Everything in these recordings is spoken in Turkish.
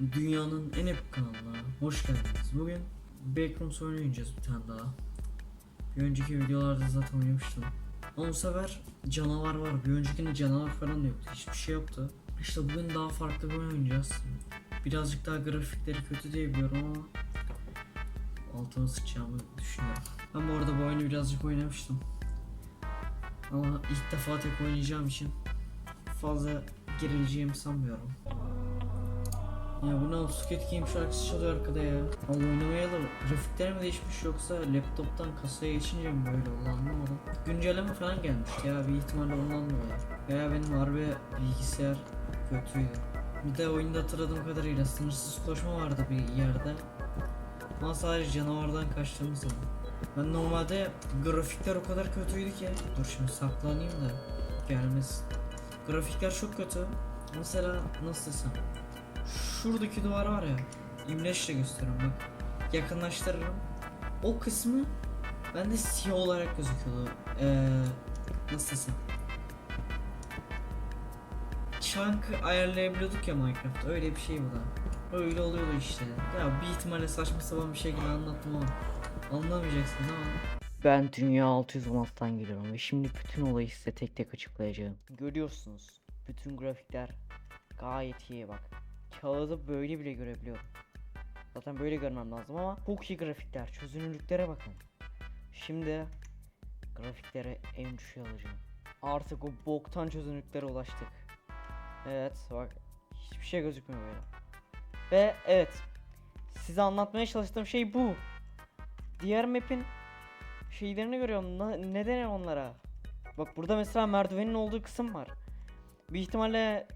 Dünyanın en epik kanalına hoş geldiniz. Bugün Backrooms oynayacağız bir tane daha. Bir önceki videolarda zaten oynamıştım. Ama bu sefer canavar var. Bir öncekinde canavar falan yoktu. Hiçbir şey yoktu. İşte bugün daha farklı bir oyun oynayacağız. Birazcık daha grafikleri kötü diye biliyorum ama altıma sıçacağımı düşünüyorum. Ben bu arada bu oyunu birazcık oynamıştım. Ama ilk defa tek oynayacağım için fazla gerileceğimi sanmıyorum. Ya bu ne oldu? Squid Game şarkısı çalıyor arkada ya. Ama oynamayalı grafikler mi değişmiş yoksa laptoptan kasaya geçince mi böyle oldu anlamadım. Güncelleme falan gelmişti ya bir ihtimalle ondan dolayı. Veya benim harbi bilgisayar kötüydü. Bir de oyunda hatırladığım kadarıyla sınırsız koşma vardı bir yerde. Ama sadece canavardan kaçtığımız zaman. Ben normalde grafikler o kadar kötüydü ki. Dur şimdi saklanayım da gelmesin. Grafikler çok kötü. Mesela nasıl desem. Şuradaki duvar var ya. İmleçle gösteriyorum bak. Yakınlaştırırım. O kısmı bende siyah olarak gözüküyordu. Ee, nasıl desem. Chunk ayarlayabiliyorduk ya Minecraft. Öyle bir şey bu da. Öyle oluyordu işte. Ya bir ihtimalle saçma sapan bir şekilde anlattım ama anlamayacaksınız ama Ben Dünya 616'dan geliyorum ve şimdi bütün olayı size tek tek açıklayacağım. Görüyorsunuz bütün grafikler gayet iyi bak. Kağıdı böyle bile görebiliyorum. Zaten böyle görmem lazım ama çok iyi grafikler. Çözünürlüklere bakın. Şimdi grafiklere en düşüğe alacağım. Artık o boktan çözünürlüklere ulaştık. Evet bak hiçbir şey gözükmüyor böyle. Ve evet size anlatmaya çalıştığım şey bu. Diğer map'in şeylerini görüyorum. Na- ne denir onlara? Bak burada mesela merdivenin olduğu kısım var. Bir ihtimalle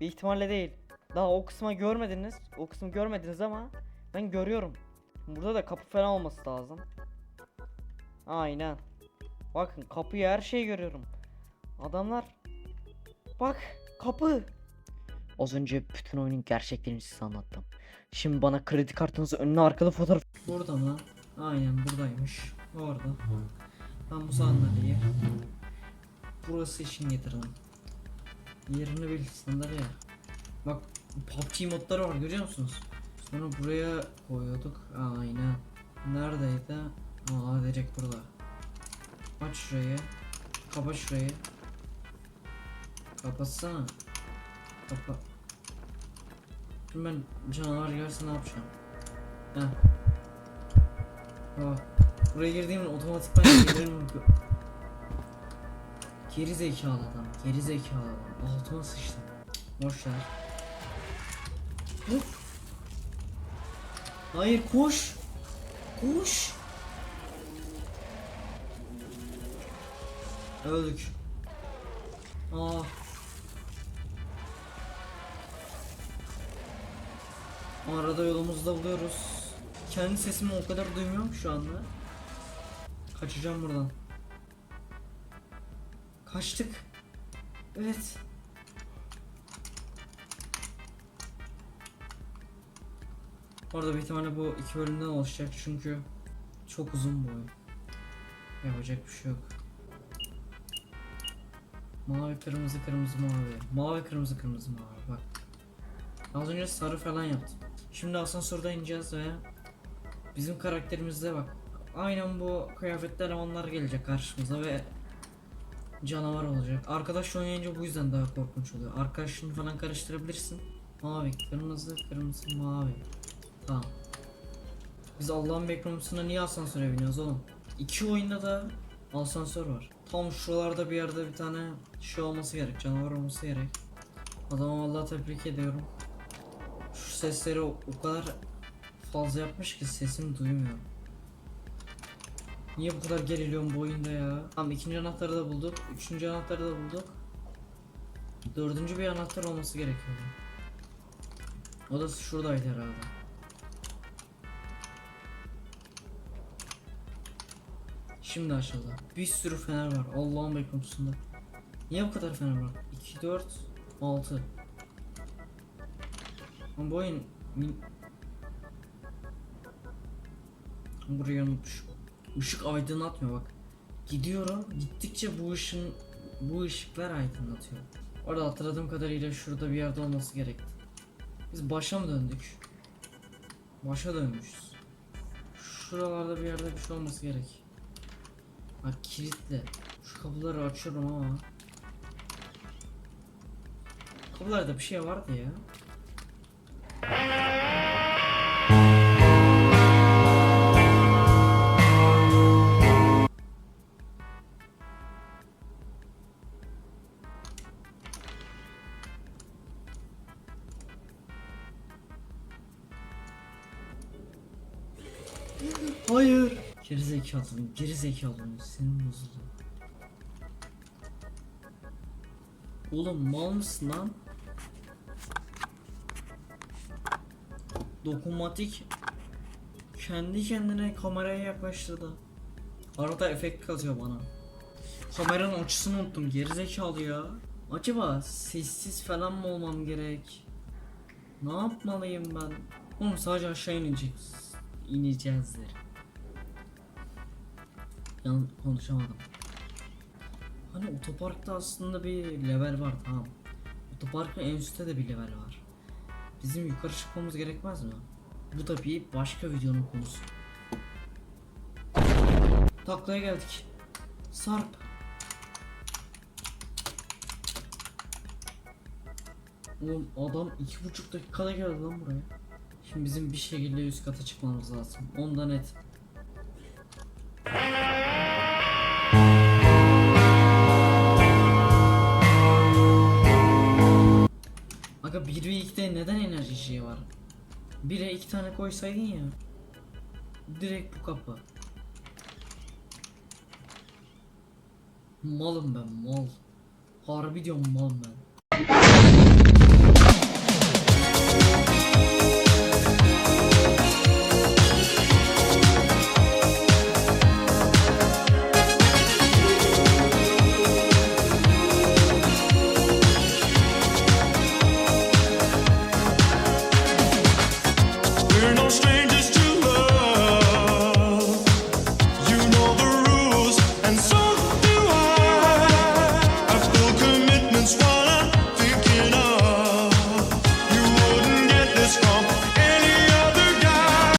bir ihtimalle değil. Daha o kısma görmediniz. O kısmı görmediniz ama ben görüyorum. Burada da kapı falan olması lazım. Aynen. Bakın kapıyı her şeyi görüyorum. Adamlar Bak kapı. Az önce bütün oyunun gerçeklerini size anlattım. Şimdi bana kredi kartınızı önüne arkalı fotoğraf Burada mı? Aynen buradaymış. Orada. Ben bu sandalyeyi burası için getirdim. Yerini bil sandalye. Bak PUBG modları var görüyor musunuz? Sonra buraya koyuyorduk. Aynen. Neredeydi? Aa direkt burada. Aç şurayı. Kapa şurayı. Kapatsana. Kapa. Şimdi ben canavar gelse ne yapacağım? Heh. Bak. Buraya girdiğimde otomatikman gelirim. Geri zekalı adam. Geri zekalı adam. Altıma sıçtım. Boş. Hop. Hayır koş. Koş. Öldük. Ah. Arada yolumuzda buluyoruz. Kendi sesimi o kadar duymuyorum şu anda. Kaçacağım buradan. Kaçtık. Evet. Orada bir ihtimalle bu iki bölümden oluşacak çünkü çok uzun bu oyun. Yapacak bir şey yok. Mavi kırmızı kırmızı mavi. Mavi kırmızı kırmızı mavi bak. Az önce sarı falan yaptım. Şimdi asansörde ineceğiz ve bizim karakterimizde bak. Aynen bu kıyafetli elemanlar gelecek karşımıza ve canavar olacak. Arkadaş oynayınca bu yüzden daha korkunç oluyor. Arkadaşını falan karıştırabilirsin. Mavi, kırmızı, kırmızı, mavi. Tamam. Biz Allah'ın beklemusuna niye asansöre biniyoruz oğlum? İki oyunda da asansör var. Tam şuralarda bir yerde bir tane şey olması gerek, canavar olması gerek. Adamı vallahi tebrik ediyorum. Şu sesleri o, o kadar fazla yapmış ki sesimi duymuyorum. Niye bu kadar geriliyorum bu oyunda ya? Tamam ikinci anahtarı da bulduk. Üçüncü anahtarı da bulduk. Dördüncü bir anahtar olması gerekiyordu. O da şuradaydı herhalde. Şimdi aşağıda. Bir sürü fener var. Allah'ın beklemusunda. Niye bu kadar fener var? 2, 4, 6. Ama bu oyun min... Burayı unutmuşum. Işık aydınlatmıyor bak. Gidiyorum. Gittikçe bu ışın bu ışıklar aydınlatıyor. Orada hatırladığım kadarıyla şurada bir yerde olması gerekti. Biz başa mı döndük? Başa dönmüşüz. Şuralarda bir yerde bir şey olması gerek. Bak kilitli. Şu kapıları açıyorum ama. Kapılarda bir şey vardı ya. Hayır. Geri zekalıyım, geri zekalıyım. Senin bozuldu. Oğlum mal mısın lan? Dokunmatik kendi kendine kameraya yaklaştırdı. Arada efekt kazıyor bana. Kameranın açısını unuttum gerizekalı ya. Acaba sessiz falan mı olmam gerek? Ne yapmalıyım ben? Oğlum sadece aşağı ineceğiz. İneceğizdir. Yan konuşamadım. Hani otoparkta aslında bir level var tamam. Otoparkın en üstte de bir level var. Bizim yukarı çıkmamız gerekmez mi? Bu da bir başka videonun konusu. Taklaya geldik. Sarp. Oğlum adam iki buçuk dakikada geldi lan buraya. Şimdi bizim bir şekilde üst kata çıkmamız lazım. Ondan net. Aga 1 ve 2'de neden enerji şeyi var? 1'e 2 tane koysaydın ya. Direkt bu kapı. Malım ben mal. Harbi diyorum mal ben.